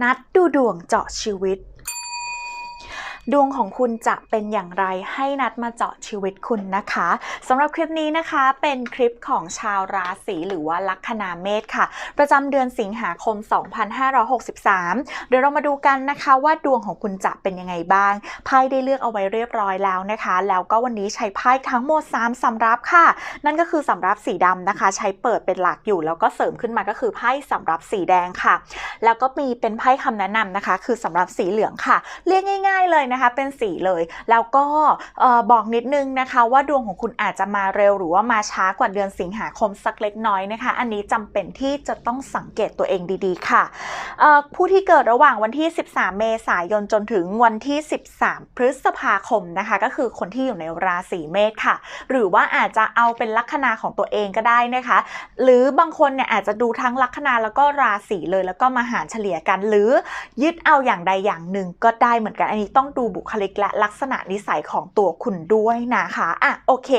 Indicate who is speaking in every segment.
Speaker 1: นัดดูดวงเจาะชีวิต ดวงของคุณจะเป็นอย่างไรให้นัดมาเจาะชีวิตคุณนะคะสำหรับคลิปนี้นะคะเป็นคลิปของชาวราศีหรือว่าลัคนาเมษค่ะ ประจำเดือนสิงหาคม 2563 เดี๋ยวเรามาดูกันนะคะว่าดวงของคุณจะเป็นยังไงบ้างไพ่ได้เลือกเอาไว้เรียบร้อยแล้วนะคะ แล้วก็วันนี้ใช้ไพ่ทั้งหมด 3สำรับค่ะ นั่นก็คือสำรับสีดำนะคะ ใช้เปิดเป็นหลักอยู่ แล้วก็เสริมขึ้นมาก็คือไพ่สำรับสีแดงค่ะ แล้วก็มีเป็นไพ่คำแนะนำนะคะ คือสำหรับสีเหลืองค่ะ เรียกง่าย ๆเลยนะคะเป็นสีเลย แล้วก็บอกนิดนึงนะคะว่าดวงของคุณอาจจะมาเร็วหรือว่ามาช้ากว่าเดือนสิงหาคมสักเล็กน้อยนะคะ อันนี้จำเป็นที่จะต้องสังเกตตัวเองดีๆ ค่ะผู้ที่เกิดระหว่างวันที่ 13 เมษายนจนถึงวันที่ 13 พฤษภาคมนะคะ ก็คือคนที่อยู่ในราศีเมษค่ะ หรือว่าอาจจะเอาเป็นลัคนาของตัวเองก็ได้นะคะ หรือบางคนเนี่ยอาจจะดูทั้งลัคนาแล้วก็ราศีเลยแล้วก็มาหารเฉลี่ยกัน หรือยึดเอาอย่างใดอย่างหนึ่งก็ได้เหมือนกันอันนี้ต้องดูบุคลิกและลักษณะนิสัยของตัวคุณด้วยนะคะอะโอเค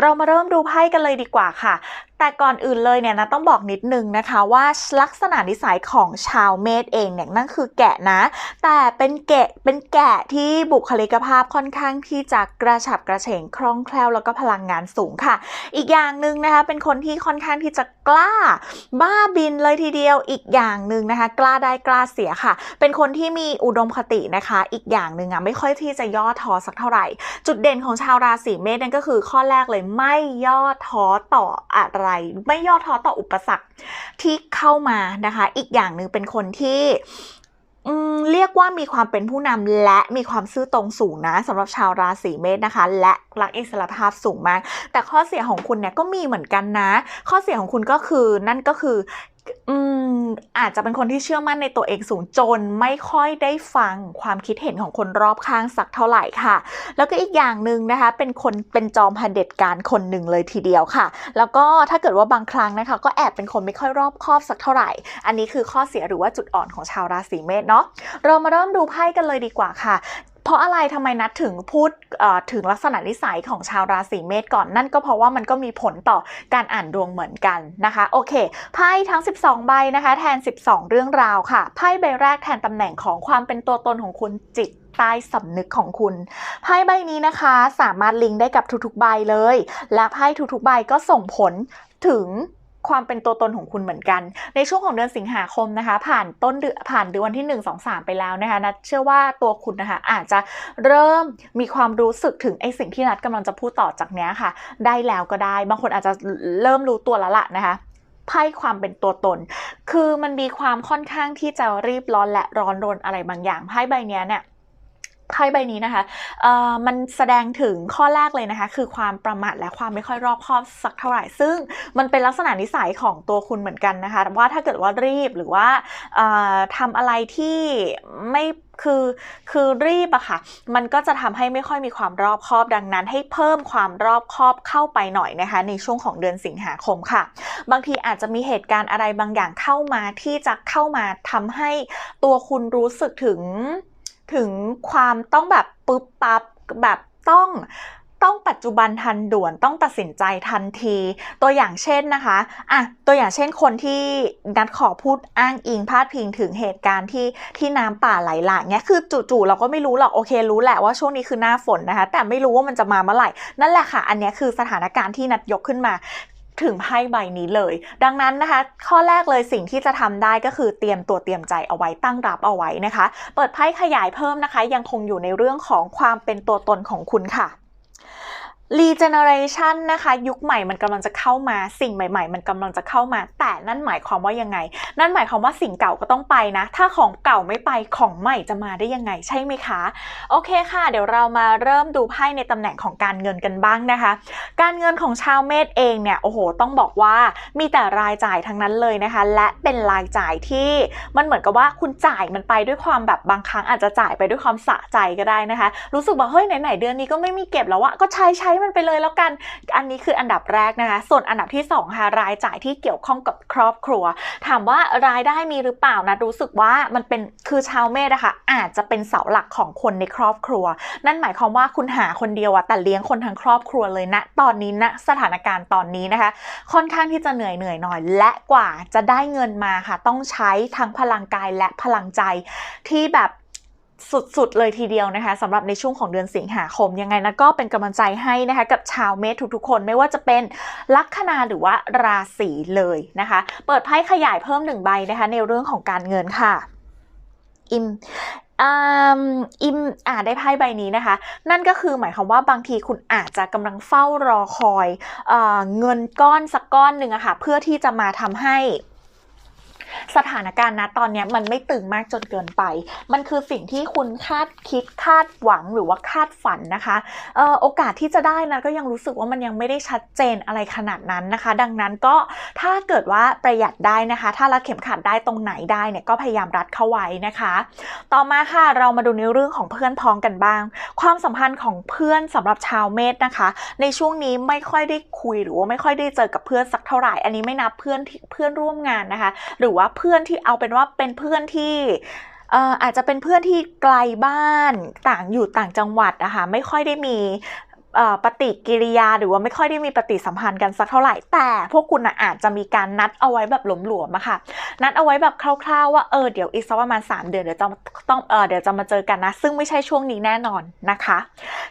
Speaker 1: เรามาเริ่มดูไพ่กันเลยดีกว่าค่ะ แต่ก่อนอื่นเลยเนี่ยนะต้องบอกนิดนึงนะคะว่าลักษณะนิสัยของชาวเมษเองเนี่ยนั่นคือแกะนะ แต่เป็นแกะเป็นแกะที่บุคลิกภาพค่อนข้างที่จะกระฉับกระเฉงคล่องแคล่วแล้วก็พลังงานสูงค่ะ อีกอย่างหนึ่งนะคะเป็นคนที่ค่อนข้างที่จะกล้าบ้าบินเลยทีเดียวอีกอย่างหนึ่งนะคะ กล้าได้กล้าเสียค่ะ เป็นคนที่มีอุดมคตินะคะ อีกอย่างหนึ่งอะไม่ค่อยที่จะย่อท้อสักเท่าไหร่ จุดเด่นของชาวราศีเมษนั่นก็คือข้อแรกเลยไม่ย่อท้อต่ออะไรไม่ย่อท้อต่ออุปสรรคที่เข้ามานะคะ อีกอย่างหนึ่งเป็นคนที่เรียกว่ามีความเป็นผู้นำและมีความซื่อตรงสูงนะสำหรับชาวราศีเมษนะคะ และรักอิสรภาพสูงมาก แต่ข้อเสียของคุณเนี่ยก็มีเหมือนกันนะ ข้อเสียของคุณก็คือนั่นก็คือ อืมอาจจะเป็นคนที่เชื่อมั่นในตัวเองสูงจนไม่ค่อยได้ฟังความคิดเห็นของคนรอบข้างสักเท่าไหร่ค่ะ แล้วก็อีกอย่างหนึ่งนะคะ เป็นคนเป็นจอมเผด็จการคนหนึ่งเลยทีเดียวค่ะ แล้วก็ถ้าเกิดว่าบางครั้งนะคะ ก็แอบเป็นคนไม่ค่อยรอบคอบสักเท่าไหร่ อันนี้คือข้อเสียหรือว่าจุดอ่อนของชาวราศีเมษเนาะเรามาเริ่มดูไพ่กันเลยดีกว่าค่ะ เพราะอะไรทำไมนัดถึงพูดถึงลักษณะนิสัยของชาวราศีเมษก่อนนั่นก็เพราะว่ามันก็มีผลต่อการอ่านดวงเหมือนกันนะคะโอเคไพ่ทั้ง 12 ใบนะคะแทน 12 เรื่องราวค่ะไพ่ใบแรกแทนตำแหน่งของความเป็นตัวตนของคุณจิตใต้สำนึกของคุณ ไพ่ใบนี้นะคะสามารถลิงก์ได้กับทุกๆใบเลย และไพ่ทุกๆใบก็ส่งผลถึง ความเป็นตัวตนของคุณเหมือนกัน ในช่วงของเดือนสิงหาคมนะคะ ผ่านต้นเดือนผ่านเดือนวันที่ 1 2 3 ไปแล้วนะคะนัดเชื่อว่าตัวคุณนะคะอาจจะเริ่มมีความรู้สึกถึงไอ้สิ่งที่นัดกำลังจะพูดต่อจากเนี้ยค่ะ ได้แล้วก็ได้ บางคนอาจจะเริ่มรู้ตัวแล้วล่ะนะคะไพ่ความเป็นตัวตน คือมันมีความค่อนข้างที่จะรีบร้อนและร้อนรนอะไรบางอย่างไพ่ใบเนี้ยเนี่ย ไพ่ใบนี้นะคะมันแสดงถึงข้อแรกเลยนะคะ คือความประมาทและความไม่ค่อยรอบคอบสักเท่าไหร่ ซึ่งมันเป็นลักษณะนิสัยของตัวคุณเหมือนกันนะคะว่าถ้าเกิดว่ารีบหรือว่าเอ่อทำอะไรที่ไม่คือคือรีบอะค่ะ มันก็จะทำให้ไม่ค่อยมีความรอบคอบดังนั้น ให้เพิ่มความรอบคอบเข้าไปหน่อยนะคะ ในช่วงของเดือนสิงหาคมค่ะ บางทีอาจจะมีเหตุการณ์อะไรบางอย่างเข้ามาที่จะเข้ามาทำให้ตัวคุณรู้สึกถึง ถึงความต้องแบบปึ๊บปั๊บแบบต้องต้องปัจจุบันทันด่วนต้องตัดสินใจทันที ตัวอย่างเช่นนะคะอะตัวอย่างเช่นคนที่นัดขอพูดอ้างอิงพาดพิงถึงเหตุการณ์ที่ที่น้ำป่าไหลหลากเนี้ยคือจู่ๆเราก็ไม่รู้หรอกโอเครู้แหละว่าช่วงนี้คือหน้าฝนนะคะ แต่ไม่รู้ว่ามันจะมาเมื่อไหร่นั่นแหละค่ะ อันนี้คือสถานการณ์ที่นัดยกขึ้นมา ถึงไพ่ใบนี้เลย ดังนั้นนะคะ ข้อแรกเลยสิ่งที่จะทำได้ก็คือเตรียมตัวเตรียมใจเอาไว้ตั้งรับเอาไว้นะคะ เปิดไพ่ขยายเพิ่มนะคะ ยังคงอยู่ในเรื่องของความเป็นตัวตนของคุณค่ะ regeneration นะคะ ยุคใหม่มันกำลังจะเข้ามาสิ่งใหม่ ๆ มันกำลังจะเข้ามา แต่นั่นหมายความว่ายังไง นั่นหมายความว่าสิ่งเก่าก็ต้องไปนะ ถ้าของเก่าไม่ไปของใหม่จะมาได้ยังไงใช่ไหมคะ โอเคค่ะ เดี๋ยวเรามาเริ่มดูไพ่ในตำแหน่งของการเงินกันบ้างนะคะ การเงินของชาวเมษเองเนี่ยโอ้โห ต้องบอกว่ามีแต่รายจ่ายทั้งนั้นเลยนะคะ และเป็นรายจ่ายที่มันเหมือนกับว่าคุณจ่ายมันไปด้วยความแบบบางครั้งอาจจะจ่ายไปด้วยความสะใจก็ได้นะคะ รู้สึกว่าเฮ้ยไหนๆเดือนนี้ก็ไม่มีเก็บแล้วอะก็ใช้ใช้มันไปเลยแล้วกัน อันนี้คืออันดับแรกนะคะ ส่วนอันดับที่สองค่ะรายจ่ายที่เกี่ยวข้องกับครอบครัว ถามว่ารายได้มีหรือเปล่านะรู้สึกว่ามันเป็นคือชาวเมษอะคะอาจจะเป็นเสาหลักของคนในครอบครัว นั่นหมายความว่าคุณหาคนเดียวอะแต่เลี้ยงคนทั้งครอบครัวเลยนะตอนนี้นะสถานการณ์ตอนนี้นะคะ ค่อนข้างที่จะเหนื่อยเหนื่อยหน่อย และกว่าจะได้เงินมาค่ะ ต้องใช้ทั้งพลังกายและพลังใจที่แบบ สุดๆ เลยทีเดียวนะคะสำหรับในช่วงของเดือนสิงหาคม ยังไงนะก็เป็นกำลังใจให้นะคะกับชาวเมษทุกๆ คนไม่ว่าจะเป็นลัคนาหรือว่าราศีเลยนะคะ เปิดไพ่ขยายเพิ่มหนึ่งใบนะคะในเรื่องของการเงินค่ะอิมอิมอ่าได้ไพ่ใบนี้นะคะ นั่นก็คือหมายความว่าบางทีคุณอาจจะกำลังเฝ้ารอคอยเอเงินก้อนสักก้อนหนึ่งอะค่ะเพื่อที่จะมาทำให้ สถานการณ์นะตอนนี้มันไม่ตึงมากจนเกินไป มันคือสิ่งที่คุณคาดคิดคาดหวังหรือว่าคาดฝันนะคะออโอกาสที่จะได้นะก็ยังรู้สึกว่ามันยังไม่ได้ชัดเจนอะไรขนาดนั้นนะคะ ดังนั้นก็ถ้าเกิดว่าประหยัดได้นะคะ ถ้ารัดเข็มขัดได้ตรงไหนได้เนี่ยก็พยายามรัดเข้าไว้นะคะ ต่อมาค่ะเรามาดูในเรื่องของเพื่อนพ้องกันบ้าง ความสัมพันธ์ของเพื่อนสำหรับชาวเมษนะคะ ในช่วงนี้ไม่ค่อยได้คุยหรือว่าไม่ค่อยได้เจอกับเพื่อนสักเท่าไหร่ อันนี้ไม่นับเพื่อนเพื่อนร่วมงานนะคะ หรือว่าเพื่อนที่เอาเป็นว่าเป็นเพื่อนที่อาจจะเป็นเพื่อนที่ไกลบ้านต่างอยู่ต่างจังหวัดนะคะไม่ค่อยได้มี ปฏิกิริยาหรือว่าไม่ค่อยได้มีปฏิสัมพันธ์กันสักเท่าไหร่ แต่พวกคุณนะอาจจะมีการนัดเอาไว้แบบหลวมๆอะค่ะ นัดเอาไว้แบบคร่าวๆว่าเออเดี๋ยวอีกสักประมาณ 3 เดือนเดี๋ยวจะต้องเออเดี๋ยวจะมาเจอกันนะ ซึ่งไม่ใช่ช่วงนี้แน่นอนนะคะ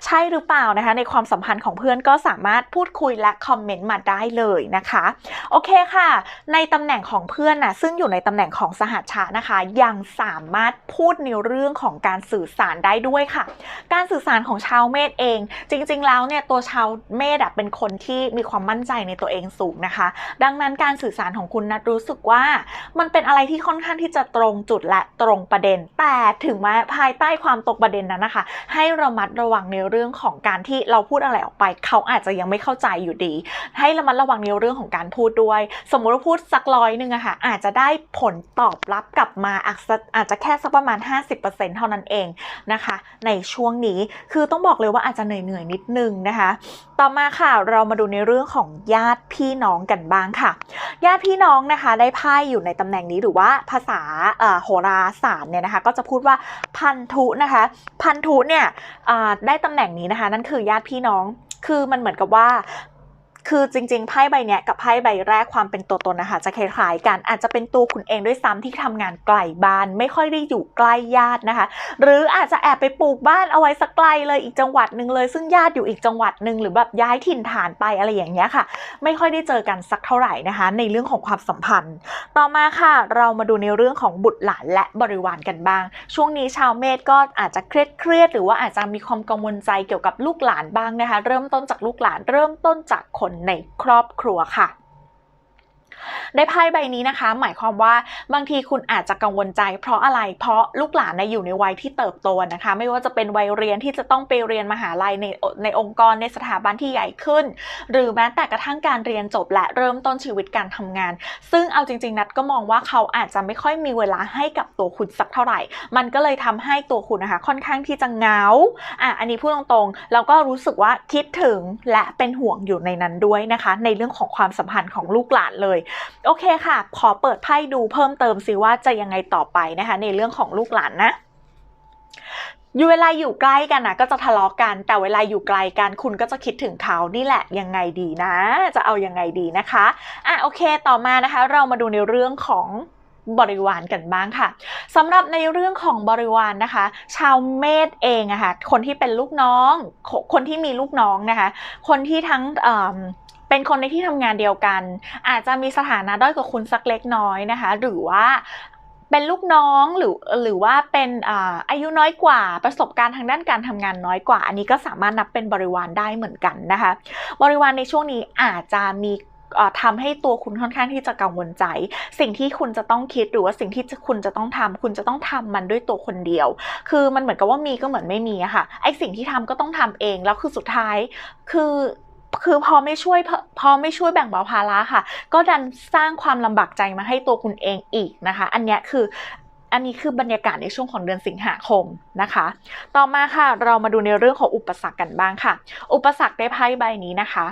Speaker 1: ใช่หรือเปล่านะคะ ในความสัมพันธ์ของเพื่อนก็สามารถพูดคุยและคอมเมนต์มาได้เลยนะคะโอเคค่ะ ในตำแหน่งของเพื่อนนะซึ่งอยู่ในตำแหน่งของสหัชชะนะคะ ยังสามารถพูดในเรื่องของการสื่อสารได้ด้วยค่ะ การสื่อสารของชาวเมษเอง จริง ๆ แล้วเนี่ยตัวชาวเมษเป็นคนที่มีความมั่นใจในตัวเองสูงนะคะ ดังนั้นการสื่อสารของคุณนัดรู้สึกว่า มันเป็นอะไรที่ค่อนข้างที่จะตรงจุดและตรงประเด็น แต่ถึงแม้ภายใต้ความตรงประเด็นนั้นนะคะ ให้ระมัดระวังในเรื่องของการที่เราพูดอะไรออกไป เขาอาจจะยังไม่เข้าใจอยู่ดี ให้ระมัดระวังในเรื่องของการพูดด้วย สมมุติว่าพูดสักร้อยหนึ่งอะค่ะอาจจะได้ผลตอบรับกลับมาอาจจะอาจจะแค่สักประมาณ 50%เท่านั้นเองนะคะ ในช่วงนี้คือต้องบอกเลยว่าอาจจะเหนื่อยๆนิดนึงนะคะ ต่อมาค่ะเรามาดูในเรื่องของญาติพี่น้องกันบ้างค่ะ ญาติพี่น้องนะคะได้ไพ่อยู่ในตำแหน่งนี้หรือว่าภาษาโหราศาสตร์เนี่ยนะคะ ก็จะพูดว่าพันธุนะคะ พันธุเนี่ยได้ตำแหน่งนี้นะคะ นั่นคือญาติพี่น้องคือมันเหมือนกับว่า คือจริงๆไพ่ใบเนี้ยกับไพ่ใบแรกความเป็นตัวตนนะคะจะคล้ายๆกันอาจจะเป็นตัวคุณเองด้วยซ้ำที่ทำงานไกลบ้าน ไม่ค่อยได้อยู่ใกล้ญาตินะคะ หรืออาจจะแอบไปปลูกบ้านเอาไว้สักไกลเลยอีกจังหวัดหนึ่งเลย ซึ่งญาติอยู่อีกจังหวัดหนึ่งหรือแบบย้ายถิ่นฐานไปอะไรอย่างเงี้ยค่ะ ไม่ค่อยได้เจอกันสักเท่าไหร่นะคะ ในเรื่องของความสัมพันธ์ ต่อมาค่ะ เรามาดูในเรื่องของบุตรหลานและบริวารกันบ้าง ช่วงนี้ชาวเมษก็อาจจะเครียดเครียดๆหรือว่าอาจจะมีความกังวลใจเกี่ยวกับลูกหลานบ้างนะคะ เริ่มต้นจากลูกหลานเริ่มต้นจากคนในครอบครัวค่ะ ได้ไพ่ใบนี้นะคะ หมายความว่าบางทีคุณอาจจะกังวลใจ เพราะอะไรเพราะลูกหลานในอยู่ในวัยที่เติบโตนะคะ ไม่ว่าจะเป็นวัยเรียนที่จะต้องไปเรียนมหาลัยในในองค์กรในสถาบันที่ใหญ่ขึ้น หรือแม้แต่กระทั่งการเรียนจบและเริ่มต้นชีวิตการทำงาน ซึ่งเอาจริง ๆ นัดก็มองว่าเขาอาจจะไม่ค่อยมีเวลาให้กับตัวคุณสักเท่าไหร่ มันก็เลยทำให้ตัวคุณนะคะ ค่อนข้างที่จะเหงาอะอันนี้พูดตรงๆแล้วก็รู้สึกว่าคิดถึงและเป็นห่วงอยู่ในนั้นด้วยนะคะ ในเรื่องของความสัมพันธ์ของลูกหลานเลยโอเคค่ะ ขอเปิดไพ่ดูเพิ่มเติมสิว่าจะยังไงต่อไปนะคะ ในเรื่องของลูกหลานนะอยู่เวลาอยู่ใกล้กันนะก็จะทะเลาะกัน แต่เวลาอยู่ไกลกันคุณก็จะคิดถึงเขานี่แหละยังไงดีนะ จะเอายังไงดีนะคะอะโอเคต่อมานะคะ เรามาดูในเรื่องของบริวารกันบ้างค่ะสำหรับในเรื่องของบริวารนะคะ ชาวเมษเองอะค่ะคนที่เป็นลูกน้องคคนที่มีลูกน้องนะคะ คนที่ทั้ง เป็นคนในที่ทำงานเดียวกัน อาจจะมีสถานะด้อยกว่าคุณสักเล็กน้อยนะคะ หรือว่าเป็นลูกน้องหรือหรือว่าเป็นอาอายุน้อยกว่าประสบการณ์ทางด้านการทำงานน้อยกว่า อันนี้ก็สามารถนับเป็นบริวารได้เหมือนกันนะคะ บริวารในช่วงนี้อาจจะมีเอ่อทำให้ตัวคุณค่อนข้างที่จะกังวลใจ สิ่งที่คุณจะต้องคิดหรือว่าสิ่งที่คุณจะต้องทำคุณจะต้องทำมันด้วยตัวคนเดียว คือมันเหมือนกับว่ามีก็เหมือนไม่มีอะค่ะไอสิ่งที่ทำก็ต้องทำเองแล้วคือสุดท้ายคือ คือพอไม่ช่วยพอไม่ช่วยแบ่งเบาภาระค่ะ ก็ดันสร้างความลำบากใจมาให้ตัวคุณเองอีกนะคะ อันนี้คืออันนี้คือบรรยากาศในช่วงของเดือนสิงหาคมนะคะ ต่อมาค่ะเรามาดูในเรื่องของอุปสรรคกันบ้างค่ะ อุปสรรคได้ไพ่ใบนี้นะคะ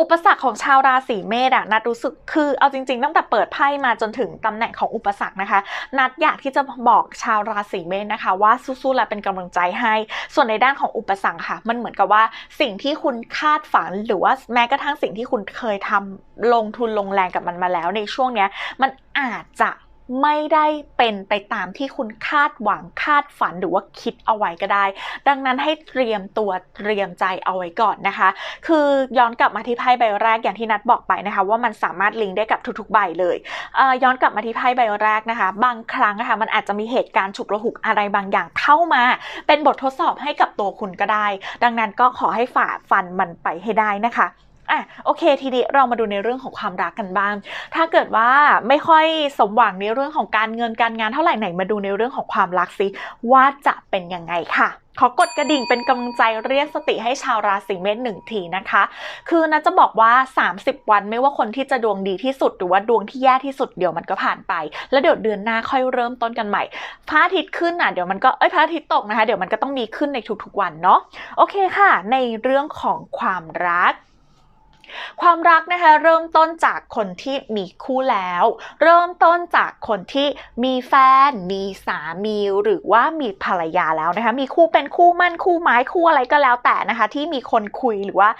Speaker 1: อุปสรรคของชาวราศีเมษอะนัดรู้สึกคือเอาจริงๆตั้งแต่เปิดไพ่มาจนถึงตำแหน่งของอุปสรรคนะคะ นัดอยากที่จะบอกชาวราศีเมษนะคะ ว่าสู้ๆและเป็นกำลังใจให้ ส่วนในด้านของอุปสรรคค่ะ มันเหมือนกับว่าสิ่งที่คุณคาดฝันหรือว่าแม้กระทั่งสิ่งที่คุณเคยทำลงทุนลงแรงกับมันมาแล้ว ในช่วงเนี้ยมันอาจจะ ไม่ได้เป็นไปตามที่คุณคาดหวังคาดฝันหรือว่าคิดเอาไว้ก็ได้ ดังนั้นให้เตรียมตัวเตรียมใจเอาไว้ก่อนนะคะ คือย้อนกลับมาที่ไพ่ใบแรกอย่างที่นัดบอกไปนะคะ ว่ามันสามารถลิงก์ได้กับทุกๆใบเลยเย้อนกลับมาที่ไพ่ใบแรกนะคะ บางครั้งนะคะมันอาจจะมีเหตุการณ์ฉุกระหุกอะไรบางอย่างเข้ามา เป็นบททดสอบให้กับตัวคุณก็ได้ ดังนั้นก็ขอให้ฝ่าฟันมันไปให้ได้นะคะ อะโอเค ทีนี้เรามาดูในเรื่องของความรักกันบ้าง ถ้าเกิดว่าไม่ค่อยสมหวังในเรื่องของการเงินการงานเท่าไหร่ไหนมาดูในเรื่องของความรักสิว่าจะเป็นยังไงค่ะขอกดกระดิ่งเป็นกำลังใจเรียกสติให้ชาวราศีเมษหนึ่งทีนะคะ คือนะจะบอกว่า 30 วันไม่ว่าคนที่จะดวงดีที่สุด หรือว่าดวงที่แย่ที่สุดเดี๋ยวมันก็ผ่านไป แล้วเดี๋ยวเดือนหน้าค่อยเริ่มต้นกันใหม่พระอาทิตย์ขึ้นอะเดี๋ยวมันก็เอ้ยพระอาทิตย์ตกนะคะ เดี๋ยวมันก็ต้องมีขึ้นในทุกๆวันเนาะโอเคค่ะ ในเรื่องของความรัก ความรักนะคะเริ่มต้นจากคนที่มีคู่แล้ว เริ่มต้นจากคนที่มีแฟน มีสามีหรือว่ามีภรรยาแล้วนะคะมีคู่เป็นคู่มั่นคู่ไม้คู่อะไรก็แล้วแต่นะคะที่มีคนคุยหรือว่า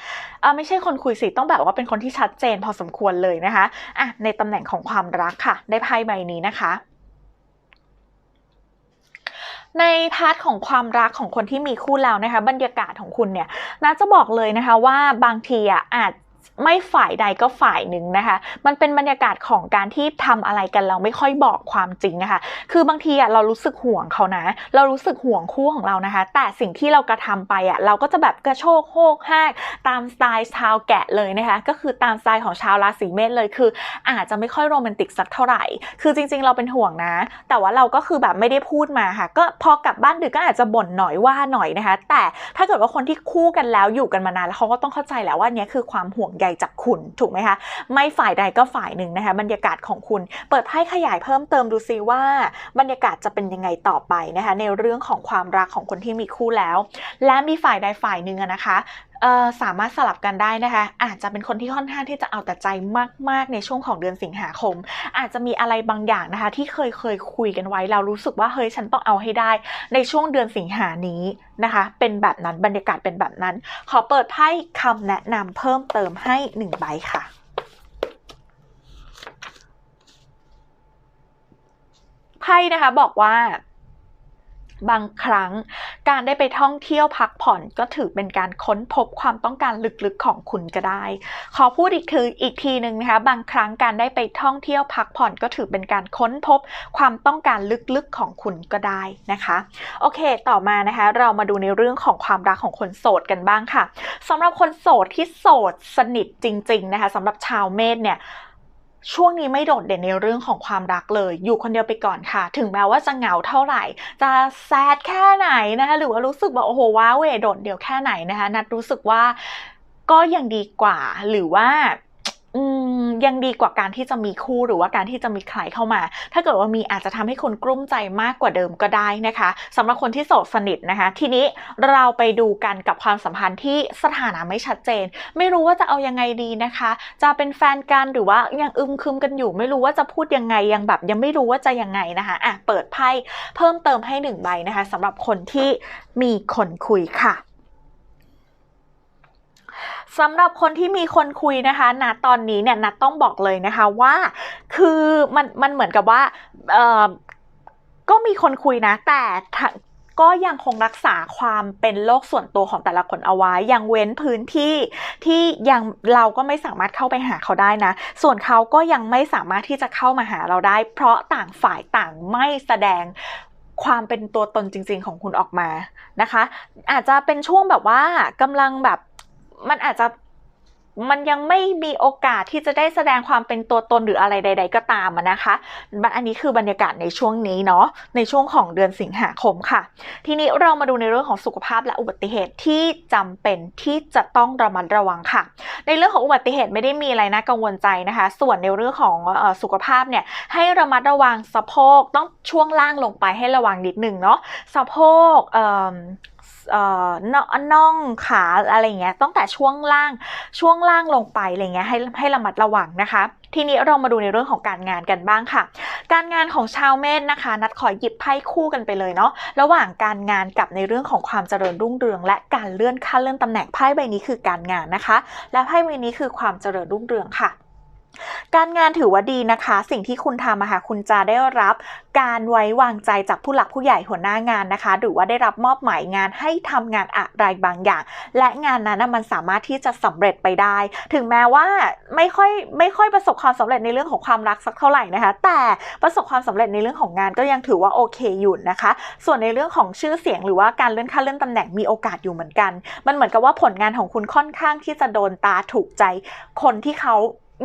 Speaker 1: เออไม่ใช่คนคุยสิต้องแบบว่าเป็นคนที่ชัดเจนพอสมควรเลยนะคะอะในตำแหน่งของความรักค่ะ ได้ไพ่ใบนี้นะคะในพาร์ทของความรักของคนที่มีคู่แล้วนะคะ บรรยากาศของคุณเนี่ยน่าจะบอกเลยนะคะว่าบางทีอะอาจ ไม่ฝ่ายใดก็ฝ่ายหนึ่งนะคะ มันเป็นบรรยากาศของการที่ทำอะไรกันเราไม่ค่อยบอกความจริงนะคะคือบางทีอะเรารู้สึกห่วงเขานะ เรารู้สึกห่วงคู่ของเรานะคะ แต่สิ่งที่เรากระทำไปอะเราก็จะแบบกระโชกโฮกแฮกตามสไตล์ชาวแกะเลยนะคะก็คือตามสไตล์ของชาวราศีเมษเลยคือ อาจจะไม่ค่อยโรแมนติกสักเท่าไหร่ คือจริง ๆ เราเป็นห่วงนะ แต่ว่าเราก็คือแบบไม่ได้พูดมาค่ะ ก็พอกลับบ้านดึกก็อาจจะบ่นหน่อยว่าหน่อยนะคะ แต่ถ้าเกิดว่าคนที่คู่กันแล้วอยู่กันมานานแล้วเขาก็ต้องเข้าใจแหล้วว่าเนี้ยคือความห่วงใยจากคุณถูกไหมคะ ไม่ฝ่ายใดก็ฝ่ายหนึ่งนะคะบรรยากาศของคุณ เปิดไพ่ขยายเพิ่มเติมดูซิว่า บรรยากาศจะเป็นยังไงต่อไปนะคะในเรื่องของความรักของคนที่มีคู่แล้ว และมีฝ่ายใดฝ่ายหนึ่งนะคะสามารถสลับกันได้นะคะ อาจจะเป็นคนที่ค่อนข้างที่จะเอาแต่ใจมาก ๆ ในช่วงของเดือนสิงหาคม อาจจะมีอะไรบางอย่างนะคะ ที่เคยเคยคุยกันไว้เรารู้สึกว่าเฮ้ยฉันต้องเอาให้ได้ ในช่วงเดือนสิงหานี้นะคะ เป็นแบบนั้นบรรยากาศเป็นแบบนั้น ขอเปิดไพ่คำแนะนำเพิ่มเติมให้หนึ่งใบค่ะไพ่นะคะบอกว่า บางครั้ง การได้ไปท่องเที่ยวพักผ่อนก็ถือเป็นการค้นพบความต้องการลึกๆของคุณก็ได้ ขอพูดอีกคืออีกทีหนึ่งนะคะ บางครั้งการได้ไปท่องเที่ยวพักผ่อนก็ถือเป็นการค้นพบความต้องการลึกๆของคุณก็ได้นะคะ โอเค ต่อมานะคะ เรามาดูในเรื่องของความรักของคนโสดกันบ้างค่ะสำหรับคนโสดที่โสดสนิทจริง ๆนะคะสำหรับชาวเมษเนี่ย ช่วงนี้ไม่โดดเด่นในเรื่องของความรักเลย อยู่คนเดียวไปก่อนค่ะ ถึงแม้ว่าจะเหงาเท่าไหร่ จะแซดแค่ไหนนะคะหรือว่ารู้สึกว่าโอ้โหว้าเหวโดดเดี่ยวแค่ไหนนะคะนัดรู้สึกว่าก็ยังดีกว่าหรือว่า ยังดีกว่าการที่จะมีคู่หรือว่าการที่จะมีใครเข้ามา ถ้าเกิดว่ามีอาจจะทำให้คุณกลุ้มใจมากกว่าเดิมก็ได้นะคะสำหรับคนที่โสดสนิทนะคะ ทีนี้เราไปดูกันกับความสัมพันธ์ที่สถานะไม่ชัดเจน ไม่รู้ว่าจะเอายังไงดีนะคะ จะเป็นแฟนกันหรือว่ายังอึมครึมกันอยู่ ไม่รู้ว่าจะพูดยังไงยังแบบ ยังไม่รู้ว่าจะยังไงนะคะอะเปิดไพ่เพิ่มเติมให้หนึ่งใบนะคะสำหรับคนที่มีคนคุยค่ะ สำหรับคนที่มีคนคุยนะคะณตอนนี้เนี่ยนัดต้องบอกเลยนะคะว่า คือมันมันเหมือนกับว่าเออก็มีคนคุยนะ แต่ก็ยังคงรักษาความเป็นโลกส่วนตัวของแต่ละคนเอาไว้ ยังเว้นพื้นที่ที่ยังเราก็ไม่สามารถเข้าไปหาเขาได้นะ ส่วนเขาก็ยังไม่สามารถที่จะเข้ามาหาเราได้ เพราะต่างฝ่ายต่างไม่แสดงความเป็นตัวตนจริง ๆ ของคุณออกมานะคะ อาจจะเป็นช่วงแบบว่ากำลังแบบ มันอาจจะมันยังไม่มีโอกาสที่จะได้แสดงความเป็นตัวตนหรืออะไรใด ๆ ก็ตามอะนะคะ อันนี้คือบรรยากาศในช่วงนี้เนาะ ในช่วงของเดือนสิงหาคมค่ะ ทีนี้เรามาดูในเรื่องของสุขภาพและอุบัติเหตุที่จำเป็นที่จะต้องระมัดระวังค่ะ ในเรื่องของอุบัติเหตุไม่ได้มีอะไรน่ากังวลใจนะคะ ส่วนในเรื่องของสุขภาพเนี่ยให้ระมัดระวังสะโพกต้องช่วงล่างลงไปให้ระวังนิดนึงเนาะ สะโพก น่องน่องขาอะไรเงี้ยตั้งแต่ช่วงล่างช่วงล่างลงไปอะไรเงี้ยให้ให้ระมัดระวังนะคะ ทีนี้เรามาดูในเรื่องของการงานกันบ้างค่ะ การงานของชาวเมษนะคะ นัดขอหยิบไพ่คู่กันไปเลยเนาะระหว่างการงานกับในเรื่องของความเจริญรุ่งเรือง และการเลื่อนขั้นเลื่อนตำแหน่งไพ่ใบนี้คือการงานนะคะ และไพ่ใบนี้คือความเจริญรุ่งเรืองค่ะ การงานถือว่าดีนะคะ สิ่งที่คุณทำค่ะคุณจะได้รับการไว้วางใจจากผู้หลักผู้ใหญ่หัวหน้างานนะคะ หรือว่าได้รับมอบหมายงานให้ทำงานอะไรบางอย่าง และงานนั้นมันสามารถที่จะสำเร็จไปได้ ถึงแม้ว่าไม่ค่อยไม่ค่อยประสบความสำเร็จในเรื่องของความรักสักเท่าไหร่นะคะ แต่ประสบความสำเร็จในเรื่องของงานก็ยังถือว่าโอเคอยู่นะคะ ส่วนในเรื่องของชื่อเสียงหรือว่าการเลื่อนขั้นเลื่อนตำแหน่งมีโอกาสอยู่เหมือนกัน มันเหมือนกับว่าผลงานของคุณค่อนข้างที่จะโดนตาถูกใจคนที่เขา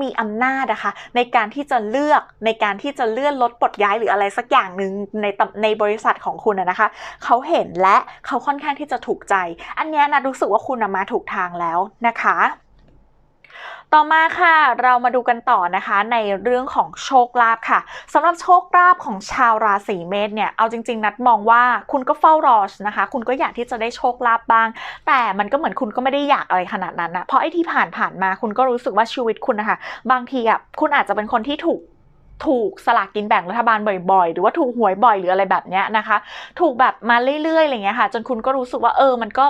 Speaker 1: มีอำนาจนะคะ ในการที่จะเลือกในการที่จะเลื่อนลดปลดย้ายหรืออะไรสักอย่างหนึ่งในตำในบริษัทของคุณนะคะ เขาเห็นและเขาค่อนข้างที่จะถูกใจ อันนี้นะรู้สึกว่าคุณมาถูกทางแล้วนะคะ ต่อมาค่ะเรามาดูกันต่อนะคะในเรื่องของโชคลาภค่ะสำหรับโชคลาภของชาวราศีเมษเนี่ยเอาจริง ๆ นัดมองว่าคุณก็เฝ้ารอนะคะ คุณก็อยากที่จะได้โชคลาภบ้าง แต่มันก็เหมือนคุณก็ไม่ได้อยากอะไรขนาดนั้นนะเพราะไอ้ที่ผ่านผ่านๆมาคุณก็รู้สึกว่าชีวิตคุณนะคะ บางทีอะคุณอาจจะเป็นคนที่ถูก ถูกสลากกินแบ่งรัฐบาลบ่อยๆ หรือว่าถูกหวยบ่อยหรืออะไรแบบเนี้ยนะคะ ถูกแบบมาเรื่อยๆอะไรเงี้ยค่ะ จนคุณก็รู้สึกว่าเออ มันก็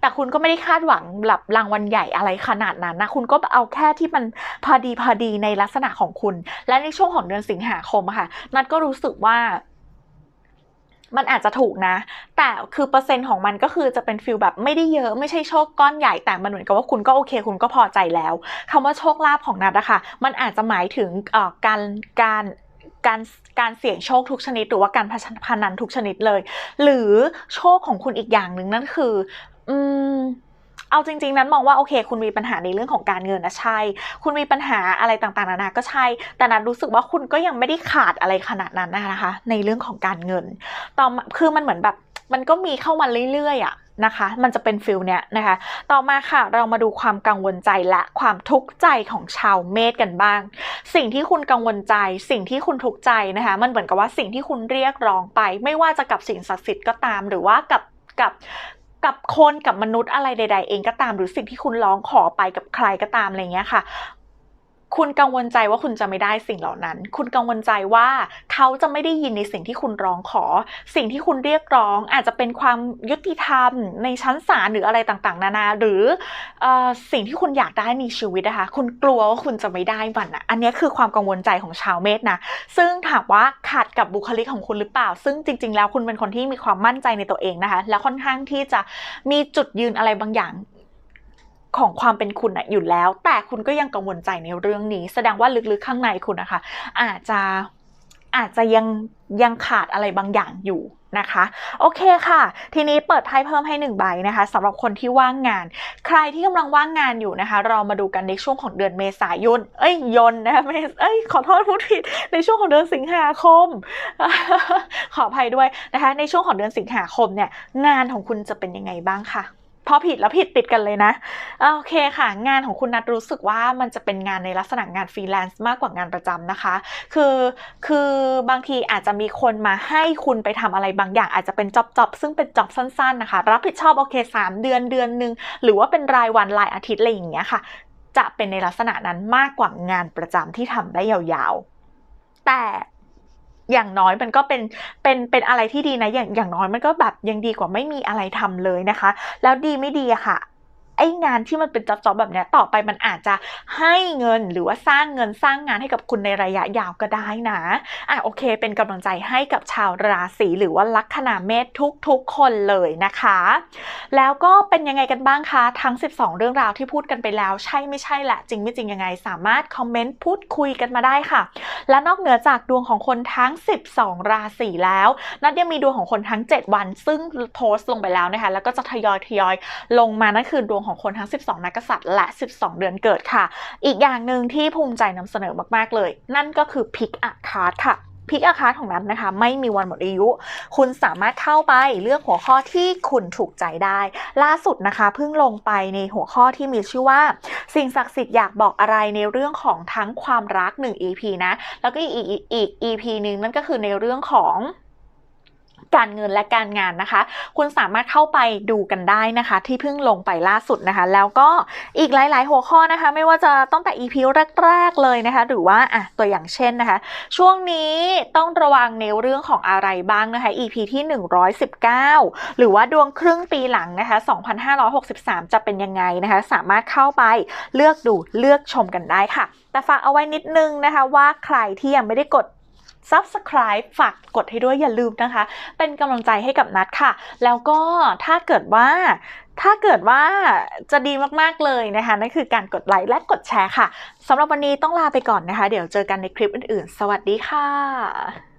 Speaker 1: แต่คุณก็ไม่ได้คาดหวังหลับรางวัลใหญ่อะไรขนาดนั้นนะคุณก็เอาแค่ที่มันพอดีพอดีในลักษณะของคุณ และในช่วงของเดือนสิงหาคมค่ะนัดก็รู้สึกว่า มันอาจจะถูกนะ แต่คือเปอร์เซ็นต์ของมันก็คือจะเป็นฟิลแบบไม่ได้เยอะไม่ใช่โชคก้อนใหญ่แต่มันเหมือนกับว่าคุณก็โอเค คุณก็พอใจแล้วคำว่าโชคลาภของนัดอะค่ะมันอาจจะหมายถึงการการการการเสี่ยงโชคทุกชนิด หรือว่าการพนันทุกชนิดเลย หรือโชคของคุณอีกอย่างหนึ่งนั่นคือ อืม เอาจริง ๆ นั้นมองว่าโอเค คุณมีปัญหาในเรื่องของการเงินนะใช่ คุณมีปัญหาอะไรต่างๆนานาก็ใช่ แต่นัดรู้สึกว่าคุณก็ยังไม่ได้ขาดอะไรขนาดนั้นนะคะ ในเรื่องของการเงิน ต่อมาคือมันเหมือนแบบมันก็มีเข้ามาเรื่อยๆอะนะคะ มันจะเป็นฟิลเนี้ยนะคะ ต่อมาค่ะ เรามาดูความกังวลใจและความทุกข์ใจของชาวเมษกันบ้าง สิ่งที่คุณกังวลใจ สิ่งที่คุณทุกข์ใจนะคะ มันเหมือนกับว่าสิ่งที่คุณเรียกร้องไป ไม่ว่าจะกับสิ่งศักดิ์สิทธิ์ก็ตาม หรือว่ากับกับ กับคนกับมนุษย์อะไรใด ๆ เองก็ตาม หรือสิ่งที่คุณร้องขอไปกับใครก็ตามอะไรเงี้ยค่ะ คุณกังวลใจว่าคุณจะไม่ได้สิ่งเหล่านั้น คุณกังวลใจว่าเขาจะไม่ได้ยินในสิ่งที่คุณร้องขอ สิ่งที่คุณเรียกร้อง อาจจะเป็นความยุติธรรมในชั้นศาลหรืออะไรต่างๆ นานา หรือออสิ่งที่คุณอยากได้ในชีวิตนะคะ คุณกลัวว่าคุณจะไม่ได้มันอะ อันนี้คือความกังวลใจของชาวเมษนะ ซึ่งถามว่าขัดกับบุคลิกของคุณหรือเปล่า ซึ่งจริง ๆ แล้วคุณเป็นคนที่มีความมั่นใจในตัวเองนะคะ และค่อนข้างที่จะมีจุดยืนอะไรบางอย่าง ของความเป็นคุณอะอยู่แล้ว แต่คุณก็ยังกังวลใจในเรื่องนี้ แสดงว่าลึกๆข้างในคุณนะคะ อาจจะอาจจะยังยังขาดอะไรบางอย่างอยู่นะคะ โอเคค่ะ ทีนี้เปิดไพ่เพิ่มให้หนึ่งใบนะคะสำหรับคนที่ว่างงาน ใครที่กำลังว่างงานอยู่นะคะ เรามาดูกันในช่วงของเดือนเมษายนเอ้ยยนนะคะเมษเอ้ยขอโทษพูดผิดในช่วงของเดือนสิงหาคม ขออภัยด้วยนะคะ ในช่วงของเดือนสิงหาคมเนี่ยงานของคุณจะเป็นยังไงบ้างค่ะ พอผิดแล้วผิดติดกันเลยนะ โอเคค่ะ งานของคุณนัดรู้สึกว่ามันจะเป็นงานในลักษณะงานฟรีแลนซ์มากกว่างานประจำนะคะ คือคือบางทีอาจจะมีคนมาให้คุณไปทำอะไรบางอย่าง อาจจะเป็นจ็อบจ็อบซึ่งเป็นจ็อบสั้นๆนะคะ รับผิดชอบโอเค 3 เดือนเดือนหนึ่งหรือว่าเป็นรายวันรายอาทิตย์อะไรอย่างเงี้ยค่ะ จะเป็นในลักษณะนั้นมากกว่างานประจำที่ทำได้ยาวๆ แต่ อย่างน้อยมันก็เป็นเป็นเป็นอะไรที่ดีนะอย่างอย่างน้อยมันก็แบบยังดีกว่าไม่มีอะไรทำเลยนะคะ แล้วดีไม่ดีอะค่ะ ไอ้งานที่มันเป็นจ็อบๆแบบนี้ต่อไปมันอาจจะให้เงินหรือว่าสร้างเงินสร้างงานให้กับคุณในระยะยาวก็ได้นะอะโอเค เป็นกำลังใจให้กับชาวราศีหรือว่าลัคนาเมษทุกๆคนเลยนะคะ แล้วก็เป็นยังไงกันบ้างคะทั้ง 12 เรื่องราวที่พูดกันไปแล้ว ใช่ไม่ใช่แหละจริงไม่จริงยังไง สามารถคอมเมนต์พูดคุยกันมาได้ค่ะ และนอกเหนือจากดวงของคนทั้ง 12 ราศีแล้วนัดยังมีดวงของคนทั้ง 7 วัน ซึ่งโพสต์ลงไปแล้วนะคะแล้วก็จะทยอยทยอยลงมานั่นคือดวงของคนทั้ง 12 นักษัตริย์และ 12 เดือนเกิดค่ะ อีกอย่างหนึ่งที่ภูมิใจนำเสนอมากๆเลย นั่นก็คือ Pick a Card ค่ะพิกอาคาของนัทนะคะ ไม่มีวันหมดอายุ คุณสามารถเข้าไปเลือกหัวข้อที่คุณถูกใจได้ ล่าสุดนะคะเพิ่งลงไปในหัวข้อที่มีชื่อว่า สิ่งศักดิ์สิทธิ์อยากบอกอะไรในเรื่องของทั้งความรัก 1 EP นะ แล้วก็อีกอีกอีก EP หนึ่งนั่นก็คือในเรื่องของ การเงินและการงานนะคะ คุณสามารถเข้าไปดูกันได้นะคะ ที่เพิ่งลงไปล่าสุดนะคะ แล้วก็อีกหลาย ๆ หัวข้อนะคะ ไม่ว่าจะตั้งแต่ EP แรก ๆ เลยนะคะ หรือว่าอะตัวอย่างเช่นนะคะ ช่วงนี้ต้องระวังในเรื่องของอะไรบ้างนะคะ EP ที่ 119 หรือว่าดวงครึ่งปีหลังนะคะ 2563 จะเป็นยังไงนะคะ สามารถเข้าไปเลือกดูเลือกชมกันได้ค่ะ แต่ฝากเอาไว้นิดนึงนะคะว่าใครที่ยังไม่ได้กด subscribe ฝากกดให้ด้วยอย่าลืมนะคะ เป็นกำลังใจให้กับนัดค่ะ แล้วก็ถ้าเกิดว่าถ้าเกิดว่าจะดีมาก ๆ เลยนะคะ นั่นคือการกดไลค์และกดแชร์ค่ะสำหรับวันนี้ต้องลาไปก่อนนะคะ เดี๋ยวเจอกันในคลิปอื่น ๆ สวัสดีค่ะ